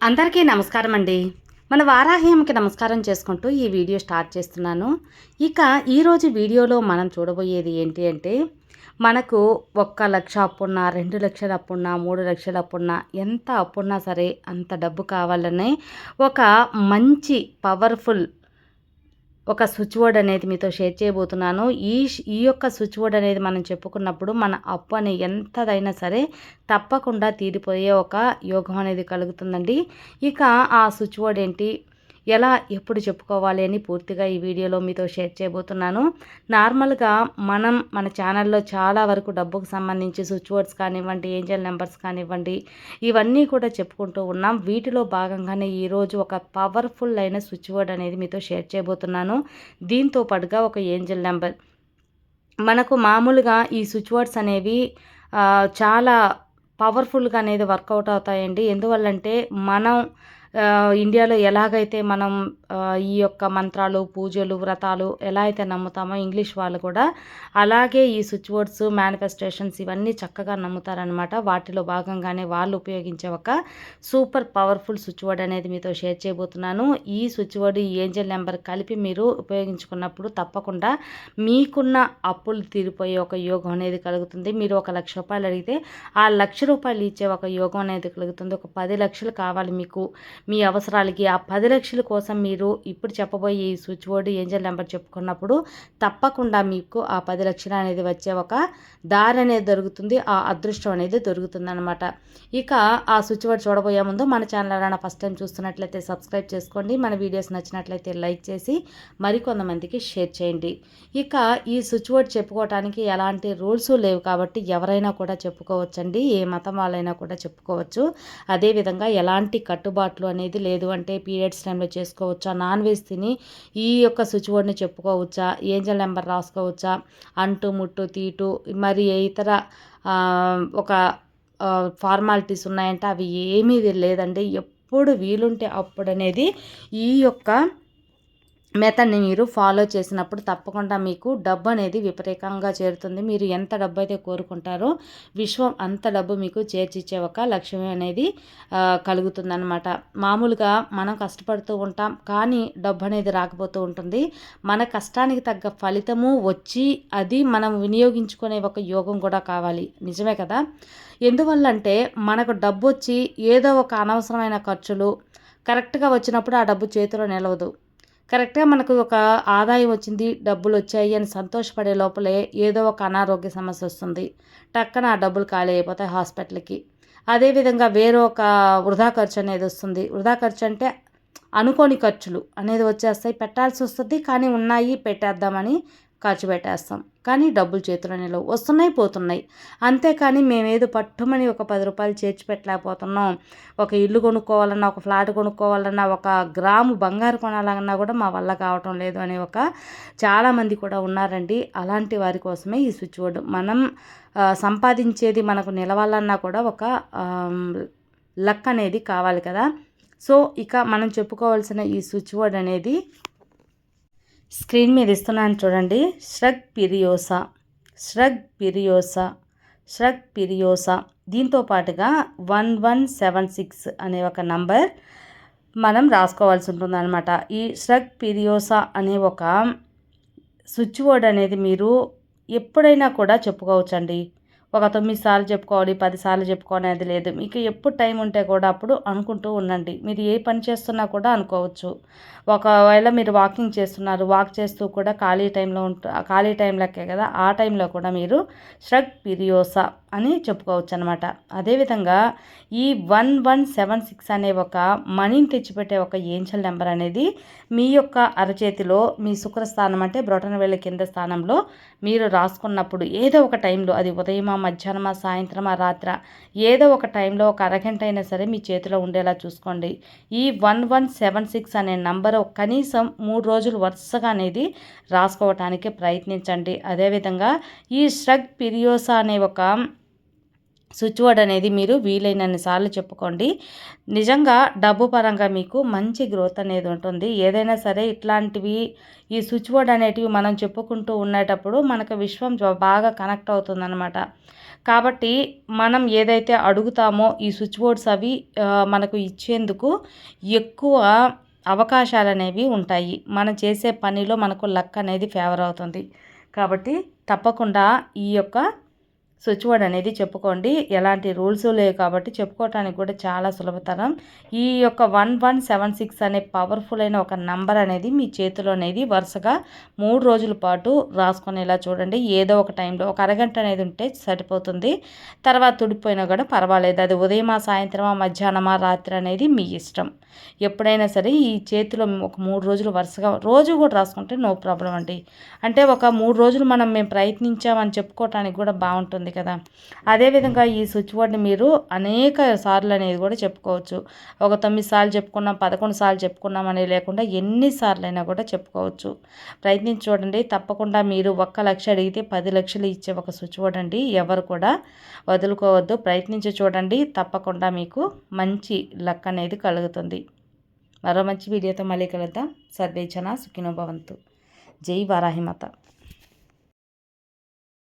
అందరికీ నమస్కారం అండి మన వారాహ్యంకి నమస్కారం చేసుకుంటూ ఈ వీడియో స్టార్ట్ చేస్తున్నాను. ఇక ఈరోజు వీడియోలో మనం చూడబోయేది ఏంటి అంటే మనకు ఒక్క లక్ష అప్పున్నా రెండు లక్షల అప్పున్నా మూడు లక్షల అప్పున్నా ఎంత అప్పున్నా సరే అంత డబ్బు కావాలనే ఒక మంచి పవర్ఫుల్ ఒక స్విచ్ బోర్డ్ అనేది మీతో షేర్ చేయబోతున్నాను. ఈ ఈ యొక్క స్విచ్ బోర్డ్ అనేది మనం చెప్పుకున్నప్పుడు మన అప్పు అనే ఎంతదైనా సరే తప్పకుండా తీరిపోయే ఒక యోగం అనేది కలుగుతుందండి. ఇక ఆ స్విచ్ బోర్డ్ ఏంటి? ఎలా ఎప్పుడు చెప్పుకోవాలి అని పూర్తిగా ఈ వీడియోలో మీతో షేర్ చేయబోతున్నాను. నార్మల్గా మనం మన ఛానల్లో చాలా వరకు డబ్బుకు సంబంధించి స్విచ్ బోర్డ్స్ కానివ్వండి ఏంజల్ నెంబర్స్ కానివ్వండి ఇవన్నీ కూడా చెప్పుకుంటూ ఉన్నాం. వీటిలో భాగంగానే ఈరోజు ఒక పవర్ఫుల్ అయిన స్విచ్ బోర్డ్ అనేది మీతో షేర్ చేయబోతున్నాను. దీంతో పాటుగా ఒక ఏంజల్ నెంబర్. మనకు మామూలుగా ఈ స్విచ్ బోర్డ్స్ అనేవి చాలా పవర్ఫుల్గా అనేది వర్కౌట్ అవుతాయండి. ఎందువల్లంటే మనం ఇండియాలో ఎలాగైతే మనం ఈ యొక్క మంత్రాలు పూజలు వ్రతాలు ఎలా అయితే నమ్ముతామో ఇంగ్లీష్ వాళ్ళు కూడా అలాగే ఈ స్విచ్ బోర్డ్స్ మేనిఫెస్టేషన్స్ ఇవన్నీ చక్కగా నమ్ముతారనమాట వాటిలో భాగంగానే వాళ్ళు ఉపయోగించే ఒక సూపర్ పవర్ఫుల్ స్విచ్ బోర్డ్ అనేది మీతో షేర్ చేయబోతున్నాను. ఈ స్విచ్ బోర్డ్ ఈ ఏంజల్ నెంబర్ కలిపి మీరు ఉపయోగించుకున్నప్పుడు తప్పకుండా మీకున్న అప్పులు తీరిపోయే ఒక యోగం అనేది కలుగుతుంది. మీరు ఒక లక్ష రూపాయలు అడిగితే ఆ లక్ష రూపాయలు ఇచ్చే ఒక యోగం అనేది కలుగుతుంది. ఒక పది లక్షలు కావాలి మీకు. మీ అవసరాలకి ఆ పది లక్షల కోసం మీరు ఇప్పుడు చెప్పబోయే ఈ స్విచ్ బోర్డు ఏంజల్ నెంబర్ చెప్పుకున్నప్పుడు తప్పకుండా మీకు ఆ పది లక్షలు అనేది వచ్చే ఒక దారి అనేది దొరుకుతుంది ఆ అదృష్టం అనేది దొరుకుతుంది అనమాట ఇక ఆ స్విచ్ బోర్డ్ చూడబోయే ముందు మన ఛానల్ ఎవరైనా ఫస్ట్ టైం చూస్తున్నట్లయితే సబ్స్క్రైబ్ చేసుకోండి. మన వీడియోస్ నచ్చినట్లయితే లైక్ చేసి మరికొంతమందికి షేర్ చేయండి. ఇక ఈ స్విచ్ బోర్డ్ చెప్పుకోవటానికి ఎలాంటి రూల్స్ లేవు కాబట్టి ఎవరైనా కూడా చెప్పుకోవచ్చండి. ఏ మతం వాళ్ళైనా కూడా చెప్పుకోవచ్చు. అదేవిధంగా ఎలాంటి కట్టుబాట్లు అనేది లేదు అంటే పీరియడ్స్ టైంలో చేసుకోవచ్చా? నాన్ వెజ్ తిని ఈ యొక్క స్విచ్ బోర్డ్ని చెప్పుకోవచ్చా? ఏంజల్ నెంబర్ రాసుకోవచ్చా? అంటు ముట్టు తీటు మరి ఇతర ఒక ఫార్మాలిటీస్ ఉన్నాయంటే అవి ఏమీ లేదండి. ఎప్పుడు వీలుంటే అప్పుడు అనేది ఈ యొక్క మెథడ్ని మీరు ఫాలో చేసినప్పుడు తప్పకుండా మీకు డబ్బు అనేది విపరీతంగా చేరుతుంది. మీరు ఎంత డబ్బు అయితే కోరుకుంటారో విశ్వం అంత డబ్బు మీకు చేర్చిచ్చే ఒక లక్ష్యం అనేది కలుగుతుందన్నమాట. మామూలుగా మనం కష్టపడుతూ ఉంటాం కానీ డబ్బు అనేది రాకపోతూ ఉంటుంది. మన కష్టానికి తగ్గ ఫలితము వచ్చి అది మనం వినియోగించుకునే ఒక యోగం కూడా కావాలి. నిజమే కదా? ఎందువల్లంటే మనకు డబ్బు వచ్చి ఏదో ఒక అనవసరమైన ఖర్చులు కరెక్ట్గా వచ్చినప్పుడు ఆ డబ్బు చేతిలో నిలవదు. కరెక్ట్గా మనకు ఒక ఆదాయం వచ్చింది డబ్బులు వచ్చాయి అని సంతోషపడే లోపలే ఏదో ఒక అనారోగ్య సమస్య వస్తుంది. టక్కన ఆ డబ్బులు ఖాళీ అయిపోతాయి హాస్పిటల్కి. అదేవిధంగా వేరే ఒక వృధా ఖర్చు అనేది వస్తుంది. వృధా ఖర్చు అంటే అనుకోని ఖర్చులు అనేది వచ్చేస్తాయి. పెట్టాల్సి వస్తుంది కానీ ఉన్నాయి పెట్టేద్దామని ఖర్చు పెట్టేస్తాం. కానీ డబ్బులు చేతిలో నిలవు వస్తున్నాయి పోతున్నాయి. అంతేకాని మేమేదో పట్టుమని ఒక పది రూపాయలు చేర్చి పెట్టలేకపోతున్నాం. ఒక ఇల్లు కొనుక్కోవాలన్నా ఒక ఫ్లాట్ కొనుక్కోవాలన్నా ఒక గ్రాము బంగారు కొనాలన్నా కూడా మా వల్ల కావటం లేదు అనే ఒక చాలామంది కూడా ఉన్నారండి. అలాంటి వారి కోసమే ఈ స్విచ్ బోర్డు. మనం సంపాదించేది మనకు నిలవాలన్నా కూడా ఒక లక్ అనేది కావాలి కదా. సో ఇక మనం చెప్పుకోవాల్సిన ఈ స్విచ్ బోర్డ్ అనేది స్క్రీన్ మీద ఇస్తున్నాను చూడండి. ష్రగ్ పిరియోసా. ష్రగ్ పిరియోసా. ష్రగ్ పిరియోసా. దీంతో పాటుగా వన్ వన్ సెవెన్ సిక్స్ అనే ఒక నంబర్ మనం రాసుకోవాల్సి ఉంటుంది అనమాట ఈ ష్రగ్ పిరియోసా అనే ఒక స్విచ్ బోర్డ్ అనేది మీరు ఎప్పుడైనా కూడా చెప్పుకోవచ్చండి. ఒక తొమ్మిది సార్లు చెప్పుకోవాలి పదిసార్లు చెప్పుకోనేది లేదు. మీకు ఎప్పుడు టైం ఉంటే కూడా అప్పుడు అనుకుంటూ ఉండండి. మీరు ఏ పని చేస్తున్నా కూడా అనుకోవచ్చు. ఒకవేళ మీరు వాకింగ్ చేస్తున్నారు వాక్ చేస్తూ కూడా ఖాళీ టైంలో ఉంట ఖాళీ టైంలోకే కదా ఆ టైంలో కూడా మీరు ష్రగ్ పిరియోసా అని చెప్పుకోవచ్చు అనమాట అదేవిధంగా ఈ వన్ వన్ సెవెన్ సిక్స్ అనే ఒక మనీని తెచ్చిపెట్టే ఒక ఏంజల్ నెంబర్ అనేది మీ యొక్క అరచేతిలో మీ శుక్ర స్థానం అంటే బ్రొటన కింద స్థానంలో మీరు రాసుకున్నప్పుడు ఏదో ఒక టైంలో అది ఉదయమా మధ్యాహ్నమా సాయంత్రమా రాత్ర ఏదో ఒక టైంలో ఒక అరగంట అయినా సరే మీ చేతిలో ఉండేలా చూసుకోండి. ఈ వన్ వన్ సెవెన్ సిక్స్ అనే నంబర్ కనీసం మూడు రోజులు వరుసగా అనేది రాసుకోవటానికి ప్రయత్నించండి. అదేవిధంగా ఈ స్ట్రగ్ పిరియోసా అనే ఒక స్విచ్ వర్డ్ అనేది మీరు వీలైనన్ని సార్లు చెప్పుకోండి. నిజంగా డబ్బు పరంగా మీకు మంచి గ్రోత్ అనేది ఉంటుంది. ఏదైనా సరే ఇట్లాంటివి ఈ స్విచ్ వర్డ్ అనేటివి మనం చెప్పుకుంటూ ఉండేటప్పుడు మనకు విశ్వం బాగా కనెక్ట్ అవుతుందన్నమాట. కాబట్టి మనం ఏదైతే అడుగుతామో ఈ స్విచ్ బోర్డ్స్ అవి మనకు ఇచ్చేందుకు ఎక్కువ అవకాశాలు అనేవి ఉంటాయి. మనం చేసే పనిలో మనకు లక్ అనేది ఫేవర్ అవుతుంది. కాబట్టి తప్పకుండా ఈ యొక్క స్విచ్ బోర్డ్ అనేది చెప్పుకోండి. ఎలాంటి రూల్స్ లేవు కాబట్టి చెప్పుకోవటానికి కూడా చాలా సులభతరం. ఈ యొక్క వన్ వన్ సెవెన్ సిక్స్ అనే పవర్ఫుల్ అయిన ఒక నంబర్ అనేది మీ చేతిలో అనేది వరుసగా మూడు రోజుల పాటు రాసుకునేలా చూడండి. ఏదో ఒక టైంలో ఒక అరగంట అనేది ఉంటే సరిపోతుంది. తర్వాత తుడిపోయినా కూడా పర్వాలేదు. అది ఉదయమా సాయంత్రమా మధ్యాహ్నమా రాత్రి అనేది మీ ఇష్టం. ఎప్పుడైనా సరే ఈ చేతిలో ఒక మూడు రోజులు వరుసగా రోజు కూడా రాసుకుంటే నో ప్రాబ్లం అండి. అంటే ఒక మూడు రోజులు మనం మేము ప్రయత్నించామని చెప్పుకోవటానికి కూడా బాగుంటుంది. ఉంటుంది కదా. అదేవిధంగా ఈ స్విచ్ బోర్డ్ని మీరు అనేక సార్లు అనేది కూడా చెప్పుకోవచ్చు. ఒక తొమ్మిది సార్లు చెప్పుకున్నాం పదకొండు సార్లు చెప్పుకున్నాం అనేది లేకుండా ఎన్నిసార్లు అయినా కూడా చెప్పుకోవచ్చు. ప్రయత్నించి చూడండి. తప్పకుండా మీరు ఒక్క లక్ష అడిగితే పది లక్షలు ఇచ్చే ఒక స్విచ్ బోర్డ్ అండి. ఎవరు కూడా వదులుకోవద్దు. ప్రయత్నించి చూడండి. తప్పకుండా మీకు మంచి లక్ అనేది కలుగుతుంది. మరో మంచి వీడియోతో మళ్ళీ కలుద్దాం. సర్వేచన సుఖినోభవంతు జై వారాహిమత.